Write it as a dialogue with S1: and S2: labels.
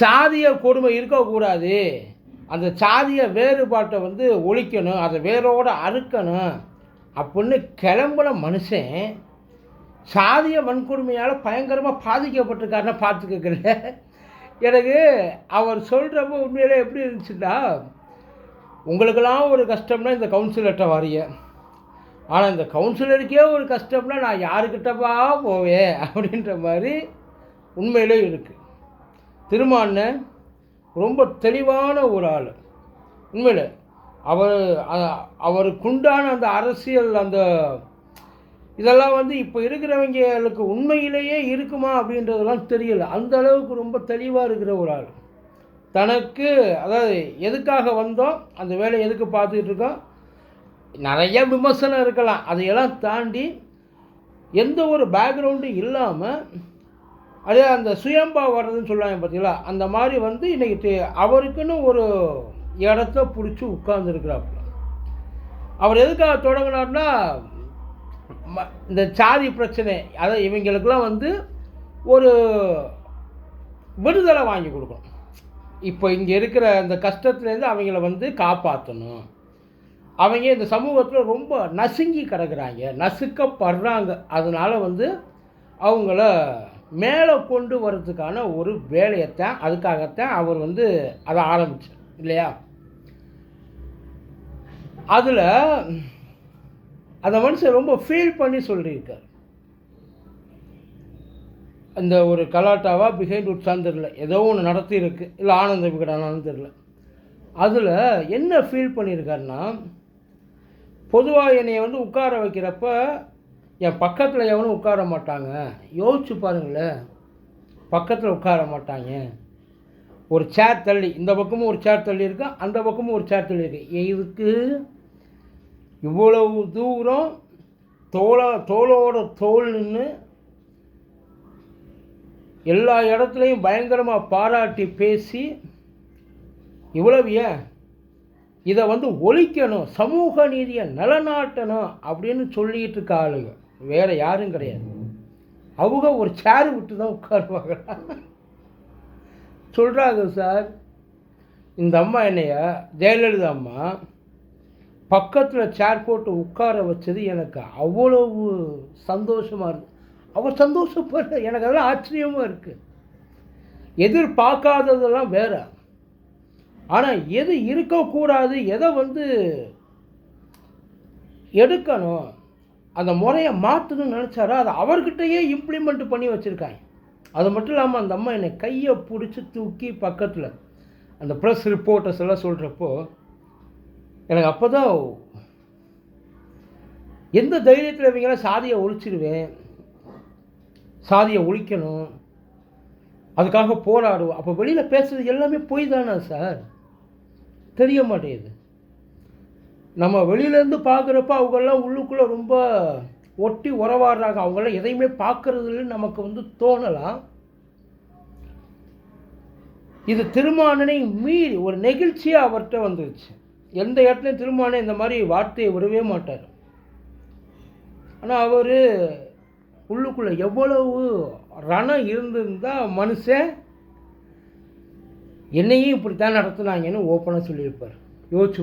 S1: சாதிய கொடுமை இருக்கக்கூடாது. அந்த சாதிய வேறுபாட்டை வந்து ஒழிக்கணும் அதை வேரோடு அறுக்கணும் அப்படின்னு கிளம்புன மனுஷன் சாதிய வன்கொடுமையால் பயங்கரமாக பாதிக்கப்பட்டிருக்காருன்னா பார்த்துக்கல எனக்கு அவர் சொல்கிறப்ப உண்மையிலே எப்படி இருந்துச்சுன்னா உங்களுக்கெல்லாம் ஒரு கஷ்டம்னா இந்த கவுன்சிலர்கிட்ட வாரிய ஆனால் இந்த கவுன்சிலருக்கே ஒரு கஷ்டம்னா நான் யாருக்கிட்டப்பா போவேன் அப்படின்ற மாதிரி உண்மையிலே இருக்குது திருமான்ன ரொம்ப தெளிவான ஒரு ஆள். உண்மையில் அவர் அவருக்குண்டான அந்த அரசியல் அந்த இதெல்லாம் வந்து இப்போ இருக்கிறவங்களுக்கு உண்மையிலேயே இருக்குமா அப்படின்றதெல்லாம் தெரியல. அந்த அளவுக்கு ரொம்ப தெளிவாக இருக்கிற ஒரு ஆள். தனக்கு அதாவது எதுக்காக வந்தோம் அந்த வேலையை எதுக்கு பார்த்துக்கிட்டு இருக்கோம் நிறைய விமர்சனம் இருக்கலாம். அதையெல்லாம் தாண்டி எந்த ஒரு பேக்ரவுண்டும் இல்லாமல் அதே அந்த சுயம்பா வர்றதுன்னு சொல்லுவாங்க பார்த்தீங்களா அந்த மாதிரி வந்து இன்றைக்கி அவருக்குன்னு ஒரு இடத்த பிடிச்சி உட்கார்ந்துருக்கிறாப்புல. அவர் எதுக்காக தொடங்கினார்னா ம- இந்த சாதி பிரச்சனை அதை இவங்களுக்கெல்லாம் வந்து ஒரு விடுதலை வாங்கி கொடுக்கணும். இப்போ இங்கே இருக்கிற அந்த கஷ்டத்துலேருந்து அவங்கள வந்து காப்பாற்றணும் அவங்க இந்த சமூகத்தில் ரொம்ப நசுங்கி கிடக்குறாங்க நசுக்கப்படுறாங்க. அதனால் வந்து அவங்கள மேலே கொண்டு வர்றதுக்கான ஒரு வேலையைத்தான் அதுக்காகத்தான் அவர் வந்து அதை ஆரம்பித்தார் இல்லையா? அதில் அந்த மனுஷன் ரொம்ப ஃபீல் பண்ணி சொல்லியிருக்கார். அந்த ஒரு கலாட்டாவாக பிஹைண்ட் உட்சான்னு தெரில ஏதோ ஒன்று நடத்தியிருக்கு இல்லை ஆனந்த விகடனான்னு தெரில அதில் என்ன ஃபீல் பண்ணியிருக்காருன்னா பொதுவாக என்னை வந்து உட்கார வைக்கிறப்ப என் பக்கத்தில் எவனும் உட்கார மாட்டாங்க. யோசிச்சு பாருங்களேன். பக்கத்தில் உட்கார மாட்டாங்க. ஒரு சேர் தள்ளி இந்த பக்கமும் ஒரு சேர் தள்ளி இருக்கு அந்த பக்கமும் ஒரு சேர் தள்ளி இருக்கு. இதுக்கு இவ்வளவு தூரம் தோள தோளோட தோல் நின்று எல்லா இடத்துலையும் பயங்கரமாக பாராட்டி பேசி இவ்வளவு ஏன்? இதை வந்து ஒழிக்கணும் சமூக நீதியை நிலநாட்டணும் அப்படின்னு சொல்லிகிட்டு இருக்க ஆளுங்க வேறு யாரும் கிடையாது. அவங்க ஒரு சேர் விட்டு தான் உட்காருவாங்க. சொல்கிறாங்க சார் இந்த அம்மா என்னைய ஜெயலலிதா அம்மா பக்கத்தில் சேர் போட்டு உட்கார வச்சது எனக்கு அவ்வளவு சந்தோஷமாக இருக்குது அவர் சந்தோஷப்படுற எனக்கு அதெல்லாம் ஆச்சரியமாக இருக்குது எதிர்பார்க்காததெல்லாம் வேற. ஆனால் எது இருக்கக்கூடாது எதை வந்து எடுக்கணும் அந்த முறையை மாற்றணும்னு நினச்சாரோ அதை அவர்கிட்டயே இம்ப்ளிமெண்ட் பண்ணி வச்சுருக்காங்க. அது மட்டும் இல்லாமல் அந்த அம்மா என்னை கையை பிடிச்சி தூக்கி பக்கத்தில் அந்த ப்ரெஸ் ரிப்போர்ட்டர்ஸ் எல்லாம் சொல்கிறப்போ எனக்கு அப்போ தான் எந்த தைரியத்தில் இவங்களாம் சாதியை ஒழிச்சிடுவேன் சாதியை ஒழிக்கணும் அதுக்காக போராடுவோம். அப்போ வெளியில் பேசுறது எல்லாமே பொய் தானே சார்? தெரிய மாட்டேங்குது. நம்ம வெளியிலேருந்து பார்க்குறப்ப அவங்கெல்லாம் உள்ளுக்குள்ளே ரொம்ப ஒட்டி உறவாடுறாங்க. அவங்களாம் எதையுமே பார்க்கறதுல நமக்கு வந்து தோணலாம். இது திருமானனை மீறி ஒரு நெகிழ்ச்சியாக அவர்கிட்ட வந்துருச்சு. எந்த இடத்துலையும் திருமானே இந்த மாதிரி வார்த்தையை விடவே மாட்டார். ஆனால் அவர் உள்ளுக்குள்ளே எவ்வளவு ரணம் இருந்திருந்தால் மனுஷன் என்னையும் இப்படி தான் நடத்துனாங்கன்னு ஓப்பனாக சொல்லியிருப்பார். யோசிச்சு